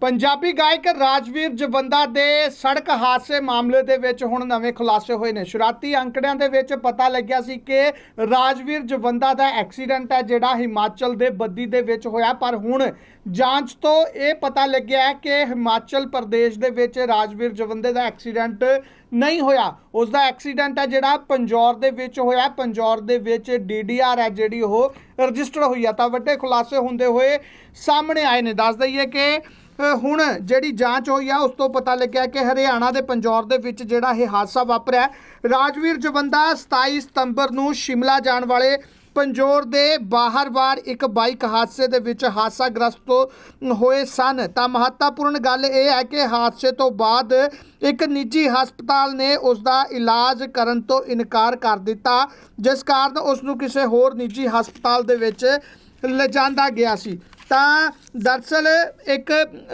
ਪੰਜਾਬੀ ਗਾਇਕ ਰਾਜਵੀਰ ਜਵੰਦਾ ਦੇ ਸੜਕ ਹਾਦਸੇ ਮਾਮਲੇ ਦੇ ਵਿੱਚ ਹੁਣ ਨਵੇਂ ਖੁਲਾਸੇ ਹੋਏ ਨੇ। ਸ਼ੁਰੂਆਤੀ ਅੰਕੜਿਆਂ ਦੇ ਵਿੱਚ ਪਤਾ ਲੱਗਿਆ ਸੀ ਕਿ ਰਾਜਵੀਰ ਜਵੰਦਾ ਦਾ ਐਕਸੀਡੈਂਟ ਹੈ, ਜਿਹੜਾ ਹਿਮਾਚਲ ਦੇ ਬੱਦੀ ਦੇ ਵਿੱਚ ਹੋਇਆ। ਪਰ ਹੁਣ ਜਾਂਚ ਤੋਂ ਇਹ ਪਤਾ ਲੱਗਿਆ ਕਿ ਹਿਮਾਚਲ ਪ੍ਰਦੇਸ਼ ਦੇ ਵਿੱਚ ਰਾਜਵੀਰ ਜਵੰਦੇ ਦਾ ਐਕਸੀਡੈਂਟ ਨਹੀਂ ਹੋਇਆ। ਉਸ ਦਾ ਐਕਸੀਡੈਂਟ ਹੈ, ਜਿਹੜਾ ਪੰਜੌਰ ਦੇ ਵਿੱਚ ਹੋਇਆ। ਪੰਜੌਰ ਦੇ ਵਿੱਚ ਡੀਡੀਆਰ ਹੈ, ਜਿਹੜੀ ਉਹ ਰਜਿਸਟਰ ਹੋਈ ਆ। ਤਾਂ ਵੱਡੇ ਖੁਲਾਸੇ ਹੁੰਦੇ ਹੋਏ ਸਾਹਮਣੇ ਆਏ ਨੇ। ਦੱਸ ਦਈਏ ਕਿ ਹੁਣ ਜਿਹੜੀ ਜਾਂਚ ਹੋਈ ਆ, ਉਸ ਤੋਂ ਪਤਾ ਲੱਗਿਆ ਕਿ ਹਰਿਆਣਾ ਦੇ ਪੰਜੌਰ ਦੇ ਵਿੱਚ ਜਿਹੜਾ ਇਹ ਹਾਦਸਾ ਵਾਪਰਿਆ ਰਾਜਵੀਰ ਜਵੰਦਾ 27 ਸਤੰਬਰ ਨੂੰ ਸ਼ਿਮਲਾ ਜਾਣ ਵਾਲੇ ਪੰਜੋਰ ਦੇ ਬਾਹਰ-ਬਾਹਰ ਇੱਕ ਬਾਈਕ ਹਾਦਸੇ ਦੇ ਵਿੱਚ ਹਾਦਸਾਗ੍ਰਸਤ ਹੋਏ ਸਨ। ਤਾਂ ਮਹੱਤਵਪੂਰਨ ਗੱਲ ਇਹ ਹੈ ਕਿ ਹਾਦਸੇ ਤੋਂ ਬਾਅਦ ਇੱਕ ਨਿੱਜੀ ਹਸਪਤਾਲ ਨੇ ਉਸ ਦਾ ਇਲਾਜ ਕਰਨ ਤੋਂ ਇਨਕਾਰ ਕਰ ਦਿੱਤਾ, ਜਿਸ ਕਾਰਨ ਉਸ ਨੂੰ ਕਿਸੇ ਹੋਰ ਨਿੱਜੀ ਹਸਪਤਾਲ ਦੇ ਵਿੱਚ ਲਿਜਾਂਦਾ ਗਿਆ ਸੀ। ਤਾਂ ਦਰਸਲ ਇੱਕ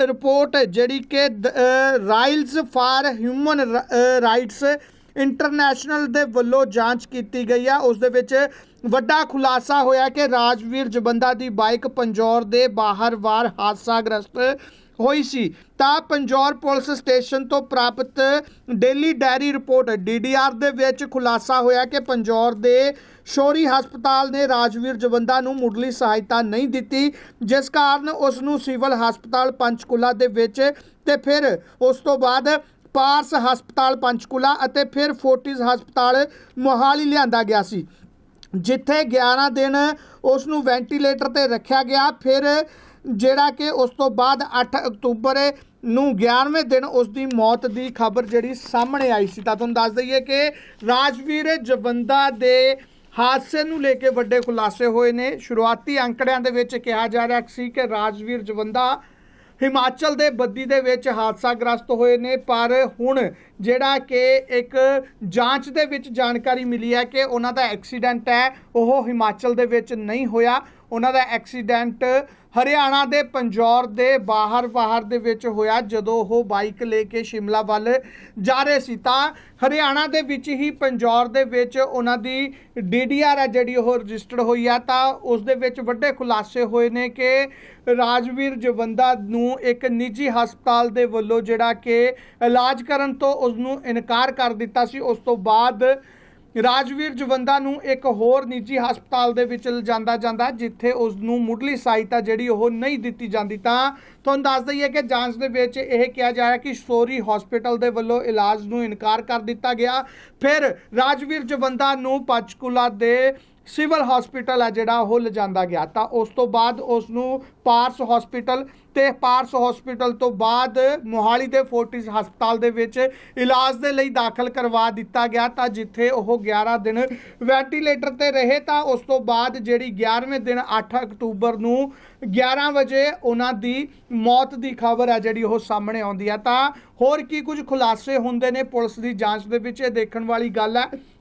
ਰਿਪੋਰਟ ਜਿਹੜੀ ਕਿ ਰਾਈਲਸ ਫਾਰ ਹਿਊਮਨ ਰਾਈਟਸ ਇੰਟਰਨੈਸ਼ਨਲ ਦੇ ਵੱਲੋਂ ਜਾਂਚ ਕੀਤੀ ਗਈ ਆ। ਉਸ ਦੇ ਵਿੱਚ ਵੱਡਾ ਖੁਲਾਸਾ ਹੋਇਆ ਕਿ ਰਾਜਵੀਰ ਜਬੰਦਾ ਦੀ ਬਾਈਕ ਪੰਜੌਰ ਦੇ ਬਾਹਰ-ਵਾਰ ਹਾਦਸਾਗ੍ਰਸਤ ਹੋਈ ਸੀ, ਤਾਂ ਪੰਜੌਰ ਪੁਲਿਸ ਸਟੇਸ਼ਨ ਤੋਂ ਪ੍ਰਾਪਤ ਡੇਲੀ ਡਾਇਰੀ ਰਿਪੋਰਟ ਡੀਡੀਆਰ ਦੇ ਵਿੱਚ ਖੁਲਾਸਾ ਹੋਇਆ ਕਿ ਪੰਜੌਰ ਦੇ ਸ਼ੋਰੀ ਹਸਪਤਾਲ ਨੇ ਰਾਜਵੀਰ ਜਵੰਦਾ ਨੂੰ ਮੁੱਢਲੀ ਸਹਾਇਤਾ ਨਹੀਂ ਦਿੱਤੀ, ਜਿਸ ਕਾਰਨ ਉਸ ਨੂੰ ਸਿਵਲ ਹਸਪਤਾਲ ਪੰਚਕੂਲਾ ਦੇ ਵਿੱਚ ਤੇ ਫਿਰ ਉਸ ਤੋਂ ਬਾਅਦ ਪਾਰਸ ਹਸਪਤਾਲ ਪੰਚਕੂਲਾ ਅਤੇ ਫਿਰ ਫੋਰਟਿਸ ਹਸਪਤਾਲ ਮੋਹਾਲੀ ਲਿਆਂਦਾ ਗਿਆ ਸੀ। ਜਿੱਥੇ 11 ਦਿਨ ਉਸ ਨੂੰ ਵੈਂਟੀਲੇਟਰ ਤੇ ਰੱਖਿਆ ਗਿਆ, ਫਿਰ ਜਿਹੜਾ ਕਿ ਉਸ ਤੋਂ ਬਾਅਦ 8 ਅਕਤੂਬਰ ਨੂੰ 11ਵੇਂ ਦਿਨ ਉਸ ਦੀ ਮੌਤ ਦੀ ਖਬਰ ਜਿਹੜੀ ਸਾਹਮਣੇ ਆਈ ਸੀ। ਤਾਂ ਤੁਹਾਨੂੰ ਦੱਸ ਦਈਏ ਕਿ ਰਾਜਵੀਰ ਜਵੰਦਾ ਦੇ ਹਾਦਸੇ ਨੂੰ ਲੈ ਕੇ ਵੱਡੇ ਖੁਲਾਸੇ ਹੋਏ ਨੇ। ਸ਼ੁਰੂਆਤੀ ਅੰਕੜਿਆਂ ਦੇ ਵਿੱਚ ਕਿਹਾ ਜਾ ਰਿਹਾ ਸੀ ਕਿ ਰਾਜਵੀਰ ਜਵੰਦਾ ਹਿਮਾਚਲ ਦੇ ਬੱਦੀ ਦੇ ਵਿੱਚ ਹਾਦਸਾਗ੍ਰਸਤ ਹੋਏ ਨੇ, ਪਰ ਹੁਣ ਜਿਹੜਾ ਕਿ ਇੱਕ ਜਾਂਚ ਦੇ ਵਿੱਚ ਜਾਣਕਾਰੀ ਮਿਲੀ ਹੈ ਕਿ ਉਹਨਾਂ ਦਾ ਐਕਸੀਡੈਂਟ ਹੈ, ਉਹ ਹਿਮਾਚਲ ਦੇ ਵਿੱਚ ਨਹੀਂ ਹੋਇਆ। ਉਹਨਾਂ ਦਾ ਐਕਸੀਡੈਂਟ ਹਰਿਆਣਾ ਦੇ ਪੰਜੌਰ ਦੇ ਬਾਹਰ ਬਾਹਰ ਦੇ ਵਿੱਚ ਹੋਇਆ, ਜਦੋਂ ਉਹ ਬਾਈਕ ਲੈ ਕੇ ਸ਼ਿਮਲਾ ਵੱਲ ਜਾ ਰਹੇ ਸੀ। ਤਾਂ ਹਰਿਆਣਾ ਦੇ ਵਿੱਚ ਹੀ ਪੰਜੌਰ ਦੇ ਵਿੱਚ ਉਹਨਾਂ ਦੀ ਡੀਡੀਆਰ ਹੈ ਜਿਹੜੀ ਉਹ ਰਜਿਸਟਰਡ ਹੋਈ ਆ। ਤਾਂ ਉਸ ਦੇ ਵਿੱਚ ਵੱਡੇ ਖੁਲਾਸੇ ਹੋਏ ਨੇ ਕਿ ਰਾਜਵੀਰ ਜਵੰਦਾ ਨੂੰ ਇੱਕ ਨਿੱਜੀ ਹਸਪਤਾਲ ਦੇ ਵੱਲੋਂ ਜਿਹੜਾ ਕਿ ਇਲਾਜ ਕਰਨ ਤੋਂ ਉਸ ਨੂੰ ਇਨਕਾਰ ਕਰ ਦਿੱਤਾ ਸੀ। ਉਸ ਤੋਂ ਬਾਅਦ ਰਾਜਵੀਰ ਜਵੰਦਾ ਨੂੰ ਇੱਕ ਹੋਰ ਨਿੱਜੀ ਹਸਪਤਾਲ ਦੇ ਵਿੱਚ ਲਿਜਾਂਦਾ ਜਾਂਦਾ, ਜਿੱਥੇ ਉਸ ਨੂੰ ਮੁੱਢਲੀ ਸਹਾਇਤਾ ਜਿਹੜੀ ਉਹ ਨਹੀਂ ਦਿੱਤੀ ਜਾਂਦੀ। ਤਾਂ ਤੁਹਾਨੂੰ ਦੱਸ ਦਈਏ ਕਿ ਜਾਂਚ ਦੇ ਵਿੱਚ ਇਹ ਕਿਹਾ ਜਾ ਰਿਹਾ ਕਿ ਸੋਰੀ ਹਸਪੀਟਲ ਦੇ ਵੱਲੋਂ ਇਲਾਜ ਨੂੰ ਇਨਕਾਰ ਕਰ ਦਿੱਤਾ ਗਿਆ। ਫਿਰ ਰਾਜਵੀਰ ਜਵੰਦਾ ਨੂੰ ਪੰਚਕੂਲਾ ਦੇ ਸਿਵਲ ਹਸਪੀਟਲ ਹੈ ਜਿਹੜਾ ਉਹ ਲਿਜਾਂਦਾ ਗਿਆ। ਤਾਂ ਉਸ ਤੋਂ ਬਾਅਦ ਉਸ ਨੂੰ ਪਾਰਸ ਹਸਪੀਟਲ ਤੇ ਪਾਰਸ ਹਸਪੀਟਲ ਤੋਂ ਬਾਅਦ ਮੋਹਾਲੀ ਦੇ ਫੋਰਟਿਸ ਹਸਪਤਾਲ ਦੇ ਵਿੱਚ ਇਲਾਜ ਦੇ ਲਈ ਦਾਖਲ ਕਰਵਾ ਦਿੱਤਾ ਗਿਆ। ਤਾਂ ਜਿੱਥੇ ਉਹ 11 ਦਿਨ ਵੈਂਟੀਲੇਟਰ ਤੇ ਰਹੇ, ਤਾਂ ਉਸ ਤੋਂ ਬਾਅਦ ਜਿਹੜੀ 11ਵੇਂ ਦਿਨ 8 ਅਕਤੂਬਰ ਨੂੰ 11 ਵਜੇ ਉਹਨਾਂ ਦੀ ਮੌਤ ਦੀ ਖਬਰ ਹੈ ਜਿਹੜੀ ਉਹ ਸਾਹਮਣੇ ਆਉਂਦੀ ਹੈ। ਤਾਂ ਹੋਰ ਕੀ ਕੁਝ ਖੁਲਾਸੇ ਹੁੰਦੇ ਨੇ ਪੁਲਿਸ ਦੀ ਜਾਂਚ ਦੇ ਵਿੱਚ, ਇਹ ਦੇਖਣ ਵਾਲੀ ਗੱਲ ਹੈ।